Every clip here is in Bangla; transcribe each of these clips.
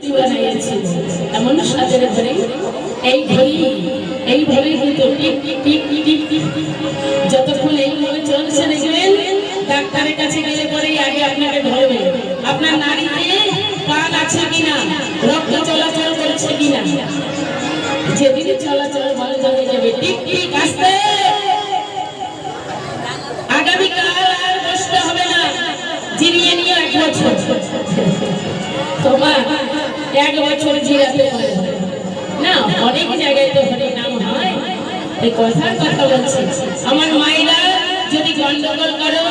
বানিয়েছি ডাক্তারের কাছে গেলে পরেই আগে আপনাকে ধরবে আপনার নারীতে পান আছে কিনা রক্ত চলাচল করছে কিনা যেদিন চলাচল ভালো যাবে টিক টিক আসতে আগামীকাল আর বসতে হবে না জিরিয়ে নিয়ে এক বছর তোমার এক বছর জিরাতে না, অনেক জায়গায় তো নাম হয়। এই কথার কথা বলছি। আমার মায়েরা যদি গন্ডগোল করো,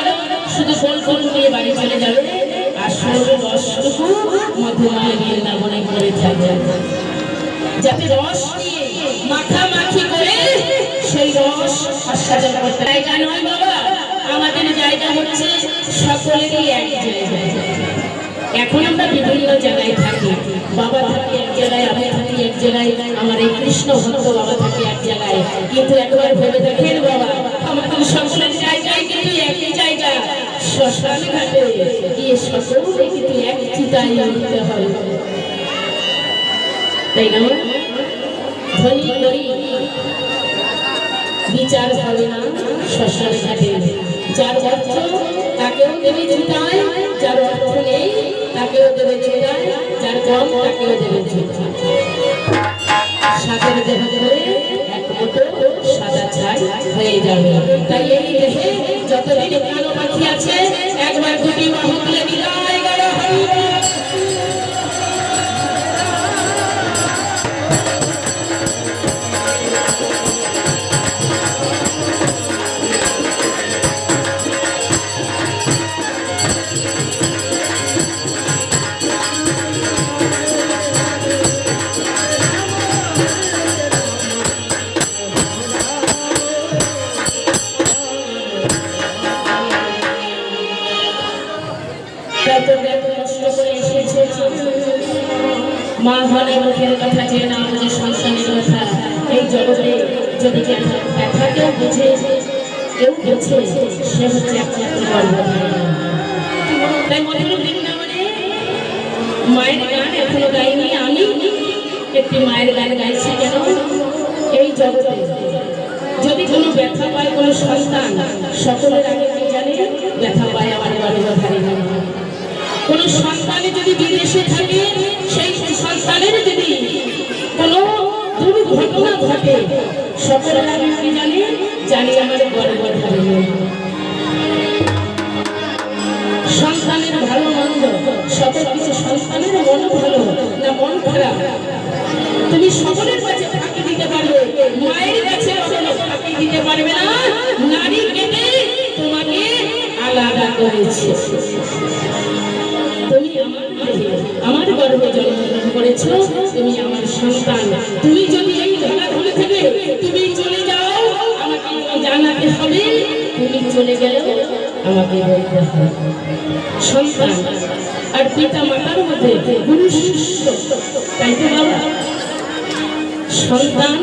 শুধু ফোন ফোন নিয়ে বাড়ি চলে যাবে। আর সরু রসটুকু মধুমায় বৃন্দাবনে করে যাতে রস বিভিন্ন জায়গায় থাকি। বাবা থাকে এক জায়গায়, আমি থাকি এক জায়গায়, আমার এই কৃষ্ণ ভক্ত বাবা থাকে এক জায়গায়। কিন্তু একবার ভেবে দেখেন বাবা, আমাদের সকলের জায়গায় কিন্তু একই জায়গা। কিন্তু এক নিতে বিচার হবে না শ্মশান ঘাটে। যার অর্থ তাকেও দেবে চিতায় সাদা ছাই হয়ে যাবে। তাই যতদিন কালো পাখি আছে একবার দুটি বাহু তুলে বিদায় হলে মুখের কথা যে না বুঝে সংসারের কথা এই জগতে যদি কেউ বুঝে কেউ বুঝে, সে হচ্ছে একমাত্র মায়ের গান এখনও গাইনি আমি। একটি মায়ের গান গাইছি কেন? এই জগতে যদি কোনো ব্যথা পায় কোনো সন্তান, সকলের আগে কি জানে ব্যথা পায় আমার গর্ভধারী কোন সন্তানে যদি বিদেশে থাকে কি জানে? জানি আমার গর্ভধারী সন্তানের ভালো মন্দ সকল কিছু সন্তানের মন ভালো, না তুমি দিতে পারবে না। নারী তোমাকে আলাদা করেছে। তুমি আমার আমার গর্ভে জন্মগ্রহণ করেছ, তুমি আমার সন্তান। তুমি যদি এই জানাতে হবে তুমি চলে গেলে আমাকে সন্তান আর পিতা সন্তান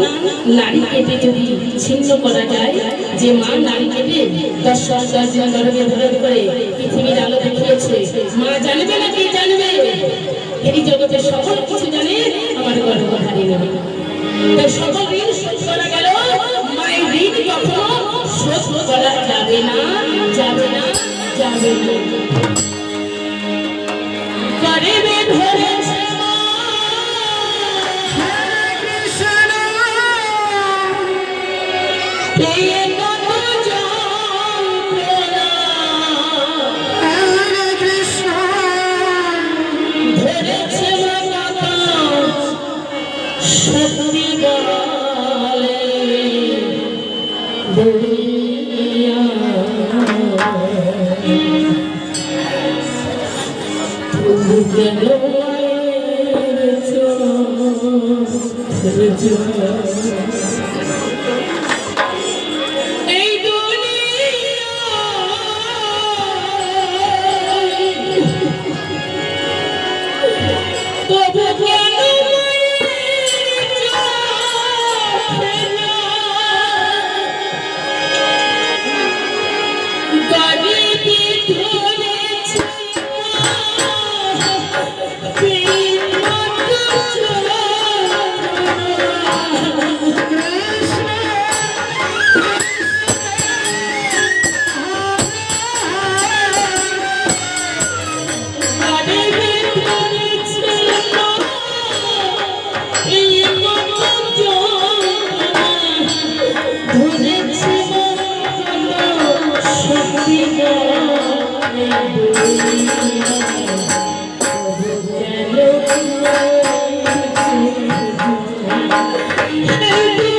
নারী যদি ছিন্ন করা যায়, যে মা নারী কেটে দশ দশ দিন গর্ভে করে পৃথিবীর আলো দেখিয়েছে, মা জানবে না কি জানবে? এই জগতে সকল কিছু জানে, আমার গর্ভধারী না তাই সকল গরিবে ধরেছে Yeah.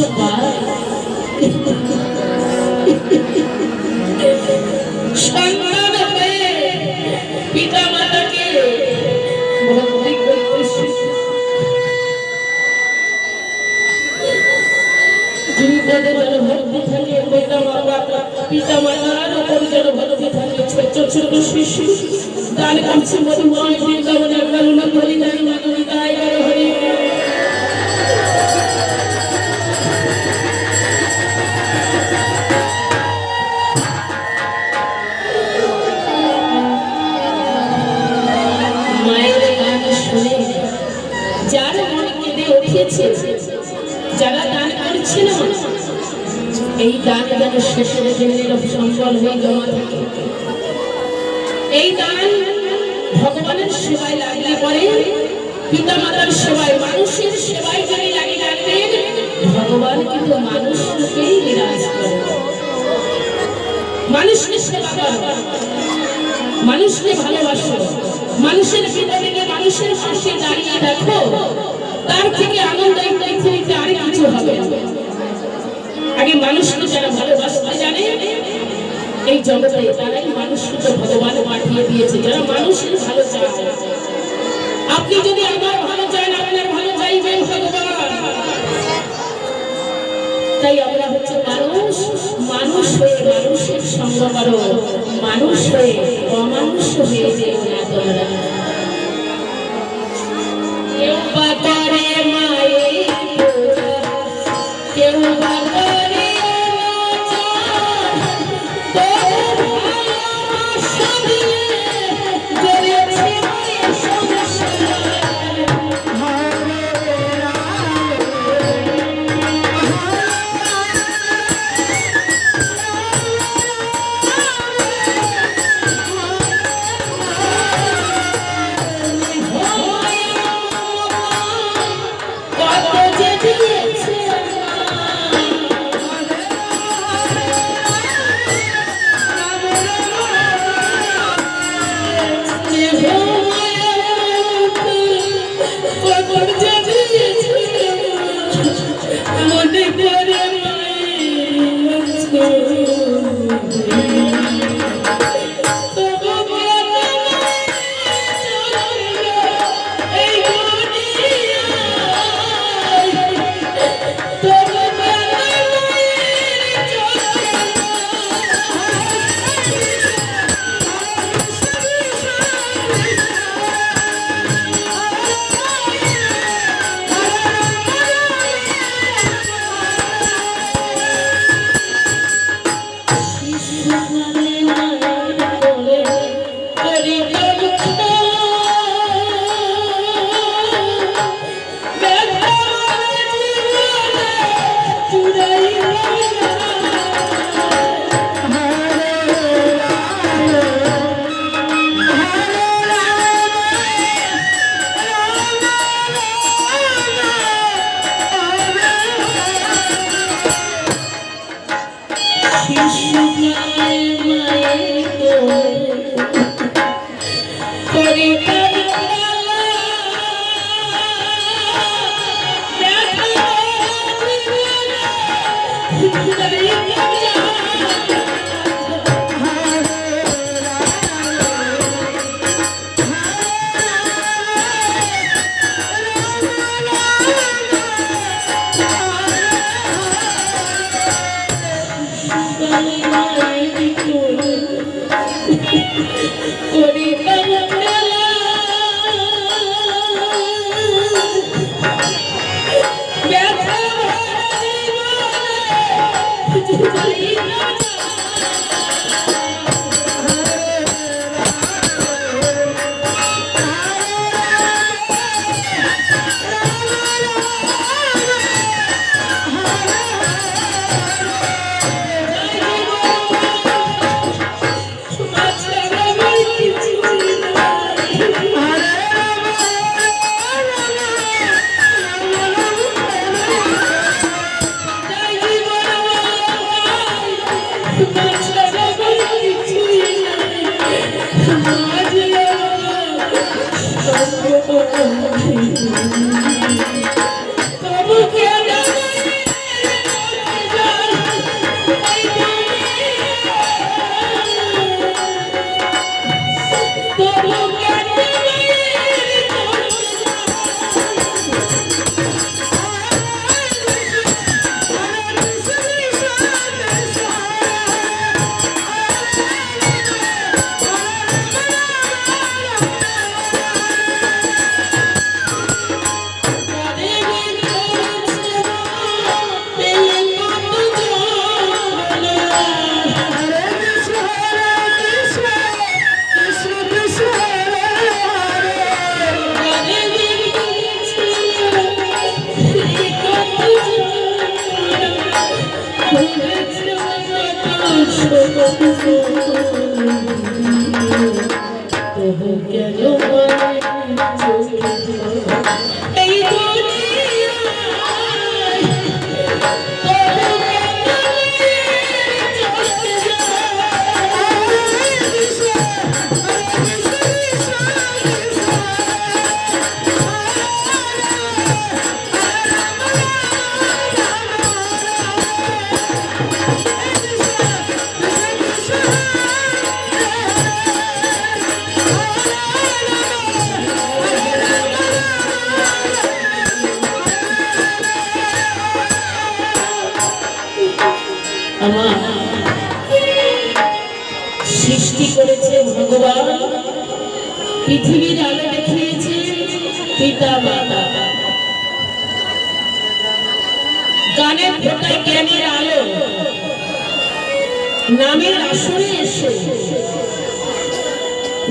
কষ্ট পায় যার মনে কেঁদে উঠেছে, যারা দান করছে এই দান যেন শেষের দিনের সম্বল হয়ে জমা থাকে। এই দান ভগবানের সেবায় লাগলে পরে পিতা মাতার সেবায়, মানুষের সেবায় যদি লাগে রাখবেন ভগবান কিন্তু মানুষকেই বিরাজ করে। মানুষকে সেবা করো। মানুষকে ভালোবাসো। মানুষের বিপদে মানুষের পাশে দাঁড়িয়ে দেখো। তার থেকে আনন্দ পৃথিবীতে আর কিছু হবে। আগে মানুষকে যারা ভালোবাসতে জানে, এই জগতে তারাই মানুষকে তো ভগবান পাঠিয়ে দিয়েছে। যারা মানুষের ভালো চায়। আপনি যদি আমার ভালো চান, আপনার ভালো চাইবেন ভগবান। তাই আমরা হচ্ছে মানুষ। মানুষ হয়ে মানুষের সঙ্গ করো। মানুষ হয়ে অমানুষ হয়ে যেও না তোমরা Hallelujah.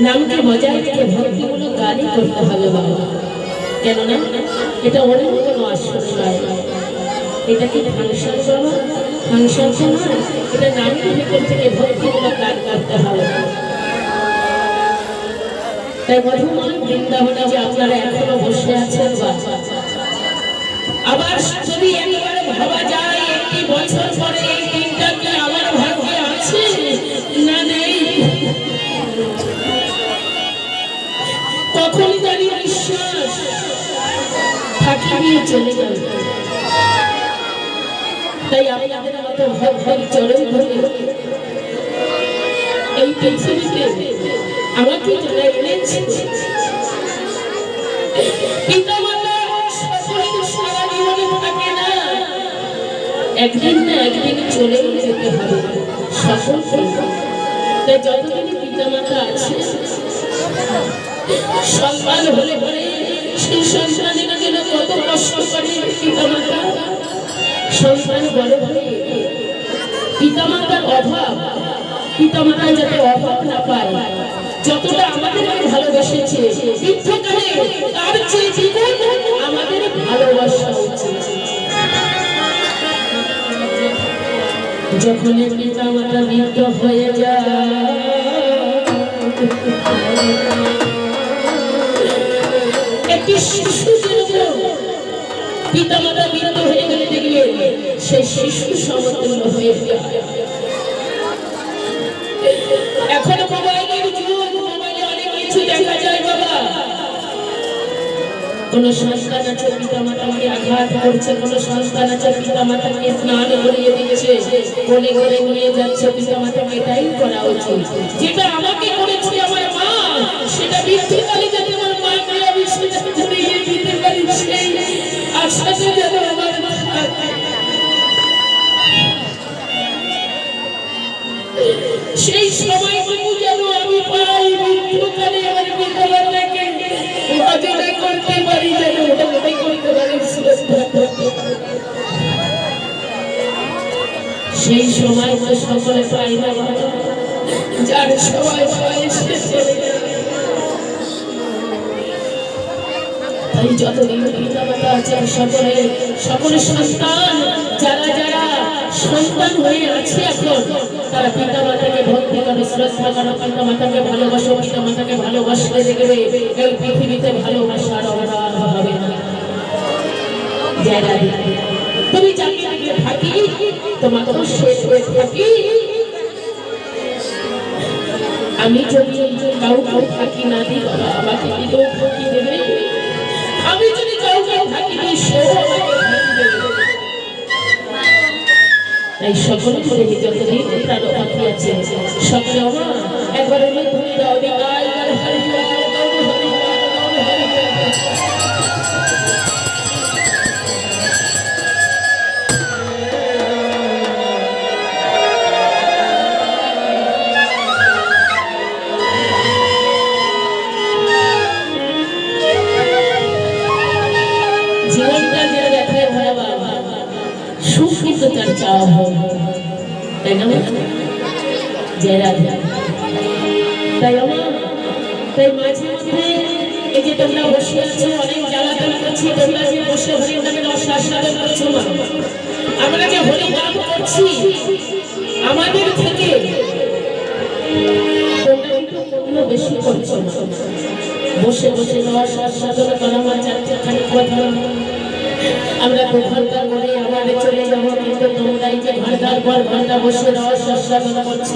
নামকে বজায় রেখে ভক্তিগুলো গানই করতে হবে বাবা কেননা এটা অন্য কোনো নয়। এটা কি ফাংশন বাবা ফাংশন তো এটা নামের ভিতর থেকে ভক্তিগুলো গান করতে হবে। তাই মধুময় বৃন্দাবনে যে আপনারা এখনও বসে আছেন আবার জানি বিশ্বাস। ফাঁকি চলে যাবে। তাই আমি মতো ভগ চরণ ধরে এই পৃথিবীতে আমাকে যারা এনেছে না। একদিন না একদিন চলেও যেতে হবে সকলকে। তাই যতদিন সন্তান হলে পরে সেই সন্তানের জন্য কত কষ্ট করে পিতা মাতা সন্তান বড় হয়ে পিতামাতার অভাব পিতামাতা যাতে অভাব না পায়, যতটা আমাদেরকে ভালোবেসেছে, বৃদ্ধকালে তার চেয়ে জীবন আমাদের ভালোবাসা যখন পিতা মাতা হয়ে যায় একটি শিশু পিতা মাতা বৃদ্ধ হয়ে গেলে দেখবে সে শিশু সমতুল্য হয়ে এখনও মোবাইলের যুগ, মোবাইলে অনেক কিছু দেখা যায় বাবা। কোন সন্তান আছে পিতা মাতাকে আঘাত করছে, কোন সন্তান আছে পিতা মাতাকে স্নান করিয়ে দিচ্ছে, কোলে করে নিয়ে যাচ্ছে পিতা মাতাকে এটাই করা উচিত। যেটা আমাকে করেছে আমার মা, সেটা বৃদ্ধিকালে সেই সময় তো সকলে পাই না। যার সময় পাই সে চলে যতদিন পিতামাতা আছেন সকলে, সকল সন্তান, যারা যারা সন্তান হয়ে আছে এখন তারা পিতা মাতাকে ভক্তি করে শ্রদ্ধা করো, পিতা মাতাকে ভালোবাসো, পিতা মাতাকে ভালোবাসলে দেখবে এই পৃথিবীতে ভালোবাসার অভাব হবে না। তুমি দিকে থাকি তোমাকেও শেষ হয়ে থাকি। আমি যদি কাউ কাউ থাকি না দিই আমাকে দিলেও ফাঁকি দেবে? আমি যদি কাউকে থাকি তুই সেও আমাকে ভাঙবে তাই সকল করে যতদিন তার পাখি আছে সকলে আমার একবার অনুভূতি দাও চাওয়া তাই না তাই তাই মাঝে মধ্যে এই যে তোমরা বসে আছো অনেক জ্বালাতন করছি তোমরা যে বসে হরি নামের অশ্বাসাদন করছ মা আমরা যে হরি নাম করছি আমাদের থেকে বেশি করছ বসে বসে আস্বাদন করা আমার চারটে খানিক কথা আমরা দু ঘণ্টা করে আমাদের চলে যাব। তোমরা ঘণ্টার পর ঘণ্টা বসে রহস্য করছ